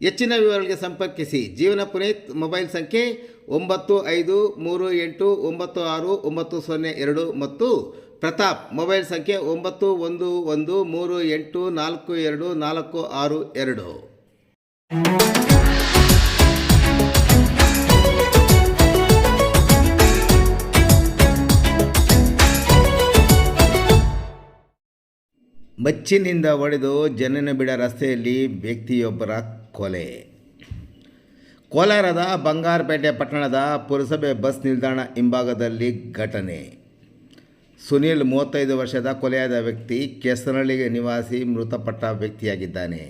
ಹೆಚ್ಚಿನ ವಿವರಗಳಿಗೆ ಸಂಪರ್ಕಿಸಿ. ಜೀವನ ಪುನೀತ್ ಮೊಬೈಲ್ ಸಂಖ್ಯೆ ಒಂಬತ್ತು ಐದು ಮೂರು ಎಂಟು ಒಂಬತ್ತು ಆರು ಒಂಬತ್ತು ಸೊನ್ನೆ ಎರಡು ಮತ್ತು ಪ್ರತಾಪ್ ಮೊಬೈಲ್ ಸಂಖ್ಯೆ ಒಂಬತ್ತು ಒಂದು ಒಂದು ಮೂರು ಎಂಟು ನಾಲ್ಕು ಎರಡು ನಾಲ್ಕು ಆರು ಎರಡು. ಮಚ್ಚಿನಿಂದ ಒಡೆದು ಜನನ ಬಿಡ ರಸ್ತೆಯಲ್ಲಿ ವ್ಯಕ್ತಿಯೊಬ್ಬರ ಕೊಲೆ. ಕೋಲಾರದ ಬಂಗಾರಪೇಟೆ ಪಟ್ಟಣದ ಪುರಸಭೆ ಬಸ್ ನಿಲ್ದಾಣ ಹಿಂಭಾಗದಲ್ಲಿ ಘಟನೆ. ಸುನೀಲ್ ಮೂವತ್ತೈದು ವರ್ಷದ ಕೊಲೆಯಾದ ವ್ಯಕ್ತಿ ಕೆಸನಹಳ್ಳಿಗೆ ನಿವಾಸಿ ಮೃತಪಟ್ಟ ವ್ಯಕ್ತಿಯಾಗಿದ್ದಾನೆ.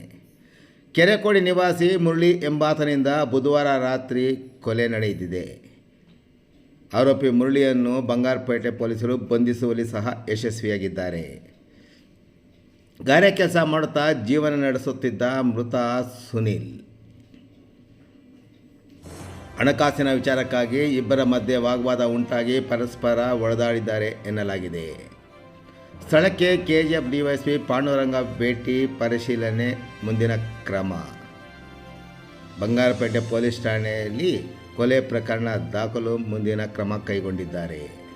ಕೆರೆಕೋಡಿ ನಿವಾಸಿ ಮುರಳಿ ಎಂಬಾತನಿಂದ ಬುಧವಾರ ರಾತ್ರಿ ಕೊಲೆ ನಡೆಯುತ್ತಿದೆ ಆರೋಪಿ ಮುರಳಿಯನ್ನು ಬಂಗಾರಪೇಟೆ ಪೊಲೀಸರು ಬಂಧಿಸುವಲ್ಲಿ ಸಹ ಯಶಸ್ವಿಯಾಗಿದ್ದಾರೆ. ಗಾರೆ ಕೆಲಸ ಮಾಡುತ್ತಾ ಜೀವನ ನಡೆಸುತ್ತಿದ್ದ ಮೃತ ಸುನೀಲ್. ಹಣಕಾಸಿನ ವಿಚಾರಕ್ಕಾಗಿ ಇಬ್ಬರ ಮಧ್ಯೆ ವಾಗ್ವಾದ ಉಂಟಾಗಿ ಪರಸ್ಪರ ಒಳದಾಡಿದ್ದಾರೆ ಎನ್ನಲಾಗಿದೆ. ಸ್ಥಳಕ್ಕೆ ಕೆಜಿಎಫ್ ಡಿವೈಎಸ್ಪಿ ಪಾಂಡುರಂಗ ಭೇಟಿ ಪರಿಶೀಲನೆ ಮುಂದಿನ ಕ್ರಮ. ಬಂಗಾರಪೇಟೆ ಪೊಲೀಸ್ ಠಾಣೆಯಲ್ಲಿ ಕೊಲೆ ಪ್ರಕರಣ ದಾಖಲು ಮುಂದಿನ ಕ್ರಮ ಕೈಗೊಂಡಿದ್ದಾರೆ.